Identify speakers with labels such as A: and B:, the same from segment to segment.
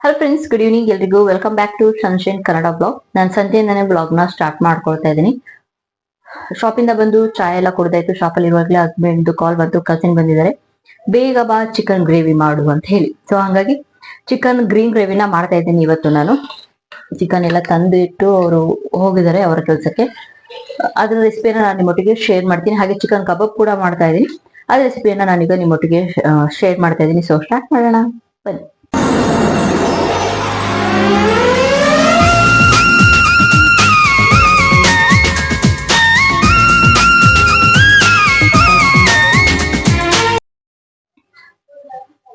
A: Hello friends good evening ಎಲ್ರಿಗೂ. Welcome back to sunshine Kannada blog ನಾನು ಸಂಜೆಯಿಂದನೇ ಬ್ಲಾಗ್ನ start ಮಾಡ್ಕೊಳ್ತಾ ಇದ್ದೀನಿ. ಶಾಪಿಂದ ಬಂದು ಚಾಯ್ ಎಲ್ಲ ಕುಡ್ದಾಯ್ತು. ಶಾಪಲ್ಲಿ ಇರುವಾಗಲೇ ಹಸ್ಬೆಂಡ್ ಕಾಲ್ ಬಂತು. ಕಸಿನ್ ಬಂದಿದ್ದಾರೆ. ಬೇಗ ಬಾ ಚಿಕನ್ ಗ್ರೇವಿ ಮಾಡು ಅಂತ ಹೇಳಿ. ಸೊ ಹಂಗಾಗಿ ಚಿಕನ್ ಗ್ರೀನ್ ಗ್ರೇವಿನ ಮಾಡ್ತಾ ಇದ್ದೀನಿ ಇವತ್ತು ನಾನು. ಚಿಕನ್ ಎಲ್ಲ ತಂದು ಇಟ್ಟು ಅವರು ಹೋಗಿದ್ದಾರೆ ಅವರ ಕೆಲಸಕ್ಕೆ. ಅದರ ರೆಸಿಪಿಯನ್ನು ನಾನು ನಿಮ್ಮೊಟ್ಟಿಗೆ ಶೇರ್ ಮಾಡ್ತೀನಿ. ಹಾಗೆ ಚಿಕನ್ ಕಬಾಬ್ ಕೂಡ ಮಾಡ್ತಾ ಇದ್ದೀನಿ. ಅದರ ರೆಸಿಪಿಯನ್ನು ನಾನೀಗ ನಿಮ್ಮೊಟ್ಟಿಗೆ ಶೇರ್ ಮಾಡ್ತಾ ಇದ್ದೀನಿ. ಸೊ ಸ್ಟಾರ್ಟ್ ಮಾಡೋಣ. ಬನ್ನಿ.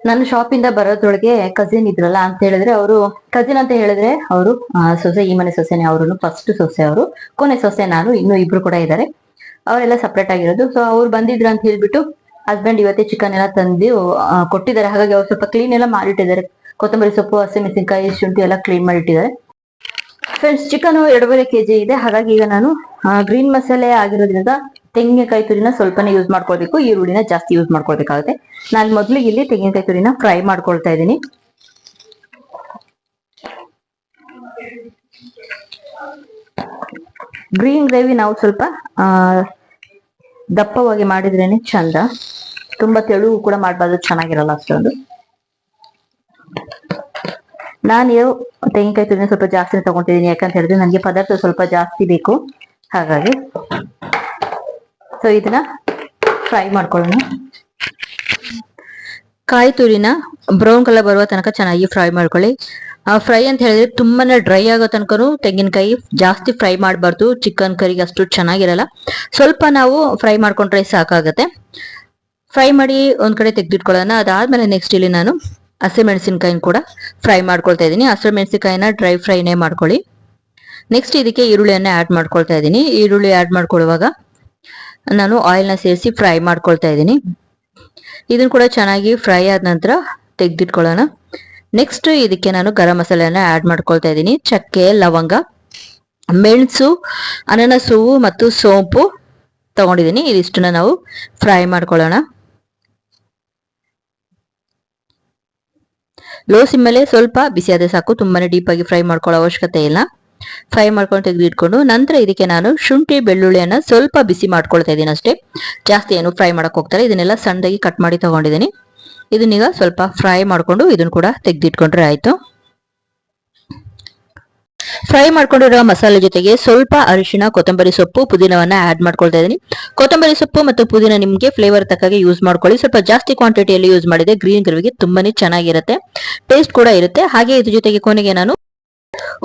A: ನಾನು ಶಾಪಿಂದ ಬರೋದ್ರೊಳಗೆ ಕಸಿನ್ ಇದ್ರಲ್ಲ ಅಂತ ಹೇಳಿದ್ರೆ ಅವರು ಕಸಿನ್ ಅಂತ ಹೇಳಿದ್ರೆ ಅವರು ಸೊಸೆ, ಈ ಮನೆ ಸೊಸೆನೆ ಅವರು ಫಸ್ಟ್ ಸೊಸೆ ಅವರು. ಕೊನೆ ಸೊಸೆ ನಾನು, ಇನ್ನು ಇಬ್ರು ಕೂಡ ಇದ್ದಾರೆ ಅವರೆಲ್ಲ ಸಪ್ರೇಟ್ ಆಗಿರೋದು. ಸೊ ಅವ್ರು ಬಂದಿದ್ರು ಅಂತ ಹೇಳ್ಬಿಟ್ಟು ಹಸ್ಬೆಂಡ್ ಇವತ್ತೇ ಚಿಕನ್ ಎಲ್ಲ ತಂದು ಕೊಟ್ಟಿದ್ದಾರೆ. ಹಾಗಾಗಿ ಅವ್ರು ಸ್ವಲ್ಪ ಕ್ಲೀನ್ ಎಲ್ಲ ಮಾಡಿಟ್ಟಿದ್ದಾರೆ. ಕೊತ್ತಂಬರಿ ಸೊಪ್ಪು, ಹಸಿಮೆಣಸಿನಕಾಯಿ ಶುಂಠಿ ಎಲ್ಲ ಕ್ಲೀನ್ ಮಾಡಿಟ್ಟಿದ್ದಾರೆ. ಫ್ರೆಂಡ್ಸ್ ಚಿಕನ್ ಎರಡೂವರೆ ಕೆಜಿ ಇದೆ. ಹಾಗಾಗಿ ಈಗ ನಾನು ಗ್ರೀನ್ ಮಸಾಲೆ ಆಗಿರೋದ್ರಿಂದ ತೆಂಗಿನಕಾಯಿ ತುರಿನ ಸ್ವಲ್ಪನೇ ಯೂಸ್ ಮಾಡ್ಕೊಳ್ಬೇಕು. ಈರುಳ್ಳಿನ ಜಾಸ್ತಿ ಯೂಸ್ ಮಾಡ್ಕೊಳ್ಬೇಕಾಗುತ್ತೆ. ನಾನು ಮೊದಲು ಇಲ್ಲಿ ತೆಂಗಿನಕಾಯಿ ತುರಿನ ಫ್ರೈ ಮಾಡ್ಕೊಳ್ತಾ ಇದ್ದೀನಿ. ಗ್ರೀನ್ ಗ್ರೇವಿ ನಾವು ಸ್ವಲ್ಪ ದಪ್ಪವಾಗಿ ಮಾಡಿದ್ರೇನೆ ಚಂದ. ತುಂಬಾ ತೆಳು ಕೂಡ ಮಾಡಬಾರ್ದು, ಚೆನ್ನಾಗಿರಲ್ಲ ಅಷ್ಟೊಂದು. ನಾನು ತೆಂಗಿನಕಾಯಿ ತುರಿನ ಸ್ವಲ್ಪ ಜಾಸ್ತಿ ತಗೊಂತಿದ್ದೀನಿ ಯಾಕಂತ ಹೇಳಿದ್ರೆ, ನನಗೆ ಪದಾರ್ಥ ಸ್ವಲ್ಪ ಜಾಸ್ತಿ ಬೇಕು. ಹಾಗಾಗಿ ಸೊ ಇದನ್ನ ಫ್ರೈ ಮಾಡ್ಕೊಳ್ಳೋಣ. ಕಾಯಿ ತುರಿನ ಬ್ರೌನ್ ಕಲರ್ ಬರುವ ತನಕ ಚೆನ್ನಾಗಿ ಫ್ರೈ ಮಾಡ್ಕೊಳ್ಳಿ. ಫ್ರೈ ಅಂತ ಹೇಳಿದ್ರೆ ತುಂಬಾನೇ ಡ್ರೈ ಆಗೋ ತನಕನೂ ತೆಂಗಿನಕಾಯಿ ಜಾಸ್ತಿ ಫ್ರೈ ಮಾಡಬಾರ್ದು. ಚಿಕನ್ ಕರಿಗೆ ಅಷ್ಟು ಚೆನ್ನಾಗಿರಲ್ಲ. ಸ್ವಲ್ಪ ನಾವು ಫ್ರೈ ಮಾಡ್ಕೊಂಡ್ರೆ ಸಾಕಾಗತ್ತೆ. ಫ್ರೈ ಮಾಡಿ ಒಂದ್ ಕಡೆ ತೆಗೆದಿಟ್ಕೊಳ್ಳೋಣ. ಅದಾದ್ಮೇಲೆ ನೆಕ್ಸ್ಟ್ ಇಲ್ಲಿ ನಾನು ಹಸಿಮೆಣಸಿನಕಾಯಿನ ಕೂಡ ಫ್ರೈ ಮಾಡ್ಕೊಳ್ತಾ ಇದ್ದೀನಿ. ಹಸಿಮೆಣಸಿನಕಾಯಿನ ಡ್ರೈ ಫ್ರೈನೇ ಮಾಡ್ಕೊಳ್ಳಿ. ನೆಕ್ಸ್ಟ್ ಇದಕ್ಕೆ ಈರುಳ್ಳಿಯನ್ನ ಆಡ್ ಮಾಡ್ಕೊಳ್ತಾ ಇದ್ದೀನಿ. ಈರುಳ್ಳಿ ಆಡ್ ಮಾಡ್ಕೊಳ್ಳುವಾಗ ನಾನು ಆಯಿಲ್ನ ಸೇರಿಸಿ ಫ್ರೈ ಮಾಡ್ಕೊಳ್ತಾ ಇದ್ದೀನಿ. ಇದನ್ನ ಕೂಡ ಚೆನ್ನಾಗಿ ಫ್ರೈ ಆದ ನಂತರ ತೆಗೆದಿಟ್ಕೊಳ್ಳೋಣ. ನೆಕ್ಸ್ಟ್ ಇದಕ್ಕೆ ನಾನು ಗರಂ ಮಸಾಲೆಯನ್ನು ಆ್ಯಡ್ ಮಾಡ್ಕೊಳ್ತಾ ಇದ್ದೀನಿ. ಚಕ್ಕೆ, ಲವಂಗ, ಮೆಣಸು, ಅನನಸು ಮತ್ತು ಸೋಂಪು ತಗೊಂಡಿದ್ದೀನಿ. ಇದಿಷ್ಟನ್ನ ನಾವು ಫ್ರೈ ಮಾಡ್ಕೊಳ್ಳೋಣ. ಲೋ ಸಿಮ್ಮಲ್ಲೇ ಸ್ವಲ್ಪ ಬಿಸಿಯಾದ ಸಾಕು. ತುಂಬಾನೇ ಡೀಪ್ ಆಗಿ ಫ್ರೈ ಮಾಡ್ಕೊಳ್ಳೋ ಅವಶ್ಯಕತೆ ಇಲ್ಲ. ಫ್ರೈ ಮಾಡ್ಕೊಂಡು ತೆಗೆದಿಟ್ಕೊಂಡು ನಂತರ ಇದಕ್ಕೆ ನಾನು ಶುಂಠಿ ಬೆಳ್ಳುಳ್ಳಿಯನ್ನ ಸ್ವಲ್ಪ ಬಿಸಿ ಮಾಡ್ಕೊಳ್ತಾ ಇದ್ದೀನಿ ಅಷ್ಟೇ. ಜಾಸ್ತಿ ಏನು ಫ್ರೈ ಮಾಡಕ್ಕೆ ಹೋಗ್ತಾರೆ. ಇದನ್ನೆಲ್ಲ ಸಣ್ಣದಾಗಿ ಕಟ್ ಮಾಡಿ ತಗೊಂಡಿದ್ದೀನಿ. ಇದನ್ನೀಗ ಸ್ವಲ್ಪ ಫ್ರೈ ಮಾಡ್ಕೊಂಡು ಇದನ್ನ ಕೂಡ ತೆಗೆದಿಟ್ಕೊಂಡ್ರೆ ಆಯ್ತು. ಫ್ರೈ ಮಾಡ್ಕೊಂಡಿರೋ ಮಸಾಲೆ ಜೊತೆಗೆ ಸ್ವಲ್ಪ ಅರಿಶಿಣ, ಕೊತ್ತಂಬರಿ ಸೊಪ್ಪು, ಪುದೀನವನ್ನ ಆಡ್ ಮಾಡ್ಕೊಳ್ತಾ ಇದ್ದೀನಿ. ಕೊತ್ತಂಬರಿ ಸೊಪ್ಪು ಮತ್ತು ಪುದೀನ ನಿಮಗೆ ಫ್ಲೇವರ್ ತಕ್ಕಾಗೆ ಯೂಸ್ ಮಾಡ್ಕೊಳ್ಳಿ. ಸ್ವಲ್ಪ ಜಾಸ್ತಿ ಕ್ವಾಂಟಿಟಿಯಲ್ಲಿ ಯೂಸ್ ಮಾಡಿದೆ ಗ್ರೀನ್ ಗ್ರೇವಿಗೆ ತುಂಬಾನೇ ಚೆನ್ನಾಗಿರುತ್ತೆ. ಟೇಸ್ಟ್ ಕೂಡ ಇರುತ್ತೆ. ಹಾಗೆ ಇದ್ರ ಜೊತೆಗೆ ಕೊನೆಗೆ ನಾನು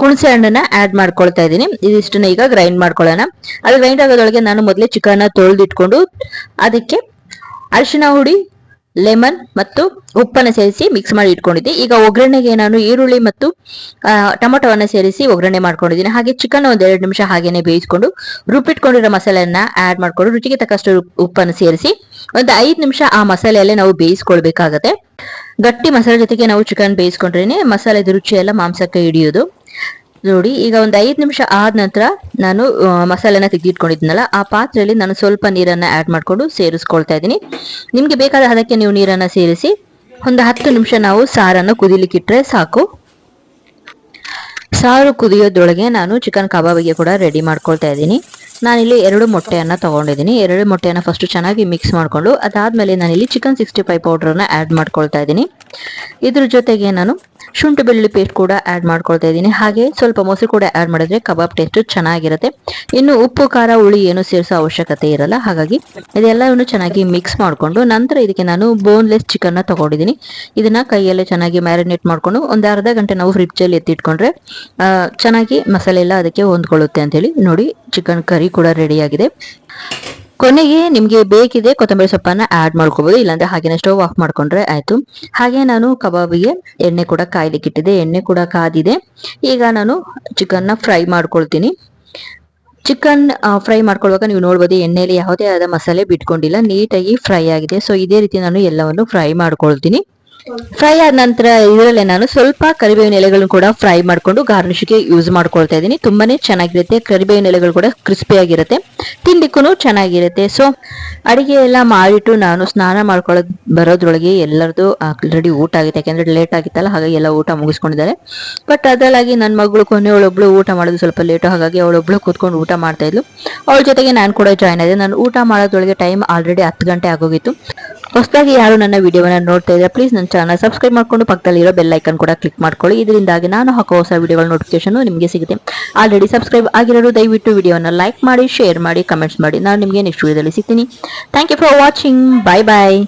A: ಹುಣಸೆ ಹಣ್ಣನ್ನ ಆಡ್ ಮಾಡ್ಕೊಳ್ತಾ ಇದ್ದೀನಿ. ಇದಿಷ್ಟನ್ನ ಈಗ ಗ್ರೈಂಡ್ ಮಾಡ್ಕೊಳ್ಳೋಣ. ಅದು ಗ್ರೈಂಡ್ ಆಗೋದೊಳಗೆ ನಾನು ಮೊದಲೇ ಚಿಕನ್ ತೊಳೆದಿಟ್ಕೊಂಡು ಅದಕ್ಕೆ ಅರಿಶಿನ ಹುಡಿ ಲೆಮನ್ ಮತ್ತು ಉಪ್ಪನ್ನ ಸೇರಿಸಿ ಮಿಕ್ಸ್ ಮಾಡಿ ಇಟ್ಕೊಂಡಿದ್ದೆ. ಈಗ ಒಗ್ಗರಣೆಗೆ ನಾನು ಈರುಳ್ಳಿ ಮತ್ತು ಟೊಮೊಟೊವನ್ನು ಸೇರಿಸಿ ಒಗ್ಗರಣೆ ಮಾಡ್ಕೊಂಡಿದ್ದೀನಿ. ಹಾಗೆ ಚಿಕನ್ ಒಂದ್ ಎರಡು ನಿಮಿಷ ಹಾಗೇನೆ ಬೇಯಿಸ್ಕೊಂಡು ರುಬ್ಬಿಟ್ಕೊಂಡಿರೋ ಮಸಾಲೆಯನ್ನ ಆಡ್ ಮಾಡ್ಕೊಂಡು ರುಚಿಗೆ ತಕ್ಕಷ್ಟು ಉಪ್ಪನ್ನು ಸೇರಿಸಿ ಒಂದು ಐದು ನಿಮಿಷ ಆ ಮಸಾಲೆಯಲ್ಲೇ ನಾವು ಬೇಯಿಸ್ಕೊಳ್ಬೇಕಾಗತ್ತೆ. ಗಟ್ಟಿ ಮಸಾಲೆ ಜೊತೆಗೆ ನಾವು ಚಿಕನ್ ಬೇಯಿಸ್ಕೊಂಡ್ರೇನೆ ಮಸಾಲೆದ ರುಚಿಯೆಲ್ಲ ಮಾಂಸಕ್ಕೆ ಹಿಡಿಯೋದು ನೋಡಿ, ಈಗ ಒಂದು ಐದು ನಿಮಿಷ ಆದ ನಂತರ ನಾನು ಮಸಾಲೆನ ತೆಗೆದಿಟ್ಕೊಂಡಿದ್ನಲ್ಲ, ಆ ಪಾತ್ರೆಯಲ್ಲಿ ನಾನು ಸ್ವಲ್ಪ ನೀರನ್ನ ಆಡ್ ಮಾಡ್ಕೊಂಡು ಸೇರಿಸ್ಕೊಳ್ತಾ ಇದ್ದೀನಿ. ನಿಮ್ಗೆ ಬೇಕಾದ ಅದಕ್ಕೆ ನೀವು ನೀರನ್ನ ಸೇರಿಸಿ, ಒಂದು ಹತ್ತು ನಿಮಿಷ ನಾವು ಸಾರನ್ನು ಕುದಿಲಿಕ್ಕಿಟ್ರೆ ಸಾಕು. ಸಾರು ಕುದಿಯೋದ್ರೊಳಗೆ ನಾನು ಚಿಕನ್ ಕಬಾಬಿಗೆ ಕೂಡ ರೆಡಿ ಮಾಡ್ಕೊಳ್ತಾ ಇದ್ದೀನಿ. ನಾನಿಲ್ಲಿ ಎರಡು ಮೊಟ್ಟೆಯನ್ನ ತಗೊಂಡಿದ್ದೀನಿ. ಎರಡು ಮೊಟ್ಟೆಯನ್ನ ಫಸ್ಟ್ ಚೆನ್ನಾಗಿ ಮಿಕ್ಸ್ ಮಾಡಿಕೊಂಡು, ಅದಾದ್ಮೇಲೆ ನಾನಿಲ್ಲಿ ಚಿಕನ್ ಸಿಕ್ಸ್ಟಿ ಫೈವ್ ಪೌಡರ್ನ ಆ್ಯಡ್ ಮಾಡ್ಕೊಳ್ತಾ ಇದ್ದೀನಿ. ಇದ್ರ ಜೊತೆಗೆ ನಾನು ಶುಂಠಿ ಬೆಳ್ಳುಳ್ಳಿ ಪೇಸ್ಟ್ ಕೂಡ ಆ್ಯಡ್ ಮಾಡ್ಕೊಳ್ತಾ ಇದ್ದೀನಿ. ಹಾಗೆ ಸ್ವಲ್ಪ ಮೊಸರು ಕೂಡ ಆ್ಯಡ್ ಮಾಡಿದ್ರೆ ಕಬಾಬ್ ಟೇಸ್ಟ್ ಚೆನ್ನಾಗಿರುತ್ತೆ. ಇನ್ನು ಉಪ್ಪು, ಖಾರ, ಹುಳಿ ಏನು ಸೇರಿಸೋ ಅವಶ್ಯಕತೆ ಇರಲ್ಲ. ಹಾಗಾಗಿ ಇದೆಲ್ಲವನ್ನು ಚೆನ್ನಾಗಿ ಮಿಕ್ಸ್ ಮಾಡಿಕೊಂಡು ನಂತರ ಇದಕ್ಕೆ ನಾನು ಬೋನ್ಲೆಸ್ ಚಿಕನ್ನ ತಗೊಂಡಿದ್ದೀನಿ. ಇದನ್ನ ಕೈಯಲ್ಲೇ ಚೆನ್ನಾಗಿ ಮ್ಯಾರಿನೇಟ್ ಮಾಡ್ಕೊಂಡು ಒಂದು ಅರ್ಧ ಗಂಟೆ ನಾವು ಫ್ರಿಡ್ಜಲ್ಲಿ ಎತ್ತಿಟ್ಕೊಂಡ್ರೆ ಚೆನ್ನಾಗಿ ಮಸಾಲೆ ಎಲ್ಲ ಅದಕ್ಕೆ ಹೊಂದ್ಕೊಳ್ಳುತ್ತೆ ಅಂತೇಳಿ ನೋಡಿ ಚಿಕನ್ ಕರಿ ಕೂಡ ರೆಡಿಯಾಗಿದೆ ಕೊನೆಗೆ ನಿಮಗೆ ಬೇಕಿದೆ ಕೊತ್ತಂಬರಿ ಸೊಪ್ಪನ್ನ ಆ್ಯಡ್ ಮಾಡ್ಕೋಬೋದು. ಇಲ್ಲಾಂದರೆ ಹಾಗೇನೆ ಸ್ಟವ್ ಆಫ್ ಮಾಡ್ಕೊಂಡ್ರೆ ಆಯಿತು. ಹಾಗೆ ನಾನು ಕಬಾಬಿಗೆ ಎಣ್ಣೆ ಕೂಡ ಕಾಯ್ಲಿಕ್ಕೆ ಇಟ್ಟಿದ್ದೆ. ಎಣ್ಣೆ ಕೂಡ ಕಾದಿದೆ. ಈಗ ನಾನು ಚಿಕನ್ನ ಫ್ರೈ ಮಾಡ್ಕೊಳ್ತೀನಿ. ಚಿಕನ್ ಫ್ರೈ ಮಾಡ್ಕೊಳ್ಳುವಾಗ ನೀವು ನೋಡ್ಬೋದು ಎಣ್ಣೆಯಲ್ಲಿ ಯಾವುದೇ ಆದ ಮಸಾಲೆ ಬಿಟ್ಕೊಂಡಿಲ್ಲ. ನೀಟಾಗಿ ಫ್ರೈ ಆಗಿದೆ. ಸೊ ಇದೇ ರೀತಿ ನಾನು ಎಲ್ಲವನ್ನು ಫ್ರೈ ಮಾಡ್ಕೊಳ್ತೀನಿ. ಫ್ರೈ ಆದ ನಂತರ ಇದರಲ್ಲೇ ನಾನು ಸ್ವಲ್ಪ ಕರಿಬೇವಿನ ಎಲೆಗಳನ್ನು ಕೂಡ ಫ್ರೈ ಮಾಡ್ಕೊಂಡು ಗಾರ್ನಿಶ್ಗೆ ಯೂಸ್ ಮಾಡ್ಕೊಳ್ತಾ ಇದ್ದೀನಿ. ತುಂಬಾನೇ ಚೆನ್ನಾಗಿರುತ್ತೆ. ಕರಿಬೇವಿನ ಎಲೆಗಳು ಕೂಡ ಕ್ರಿಸ್ಪಿ ಆಗಿರುತ್ತೆ. ತಿಂಡಿಕ್ಕೂ ಚೆನ್ನಾಗಿರುತ್ತೆ. ಸೊ ಅಡಿಗೆ ಎಲ್ಲ ಮಾಡಿಟ್ಟು ನಾನು ಸ್ನಾನ ಮಾಡ್ಕೊಳ್ಳೋದು ಬರೋದ್ರೊಳಗೆ ಎಲ್ಲರದು ಆಲ್ರೆಡಿ ಊಟ ಆಗುತ್ತೆ. ಯಾಕೆಂದ್ರೆ ಲೇಟ್ ಆಗಿತ್ತಲ್ಲ, ಹಾಗಾಗಿ ಎಲ್ಲ ಊಟ ಮುಗಿಸ್ಕೊಂಡಿದ್ದಾರೆ. ಬಟ್ ಅದರಲ್ಲಾಗಿ ನನ್ನ ಮಗಳು ಕೊನೆಯವಳೊಬ್ಳು ಊಟ ಮಾಡೋದು ಸ್ವಲ್ಪ ಲೇಟು ಹಾಗಾಗಿ ಅವಳೊಬ್ಳು ಕೂತ್ಕೊಂಡು ಊಟ ಮಾಡ್ತಾ ಇದ್ಲು. ಅವಳ ಜೊತೆಗೆ ನಾನು ಕೂಡ ಜಾಯ್ನ್ ಆದೆ. ನಾನು ಊಟ ಮಾಡೋದ್ರೊಳಗೆ ಟೈಮ್ ಆಲ್ರೆಡಿ ಹತ್ತು ಗಂಟೆ ಆಗೋಗಿತ್ತು. ಹೊಸದಾಗಿ ಯಾರು ನನ್ನ ವಿಡಿಯೋವನ್ನು ನೋಡ್ತಾ ಇದ್ರೆ ಪ್ಲೀಸ್ ನನ್ನ ಚಾನಲ್ ಸಬ್ಸ್ಕ್ರೈಬ್ ಮಾಡ್ಕೊಂಡು ಪಕ್ಕದಲ್ಲಿರೋ ಬೆಲ್ ಐಕನ್ ಕೂಡ ಕ್ಲಿಕ್ ಮಾಡ್ಕೊಳ್ಳಿ. ಇದರಿಂದಾಗಿ ನಾನು ಹಾಕೋ ಹೊಸ ವಿಡಿಯೋಗಳ ನೋಟಿಫಿಕೇಶನ್ ನಿಮಗೆ ಸಿಗುತ್ತೆ. ಆಲ್ರೆಡಿ ಸಬ್ಸ್ಕ್ರೈಬ್ ಆಗಿರೋರು ದಯವಿಟ್ಟು ವಿಡಿಯೋವನ್ನು ಲೈಕ್ ಮಾಡಿ ಶೇರ್ ಮಾಡಿ ಕಮೆಂಟ್ಸ್ ಮಾಡಿ. ನಾನು ನಿಮಗೆ ನೆಕ್ಸ್ಟ್ ವಿಡಿಯೋದಲ್ಲಿ ಸಿಗ್ತೀನಿ. Thank you for watching bye bye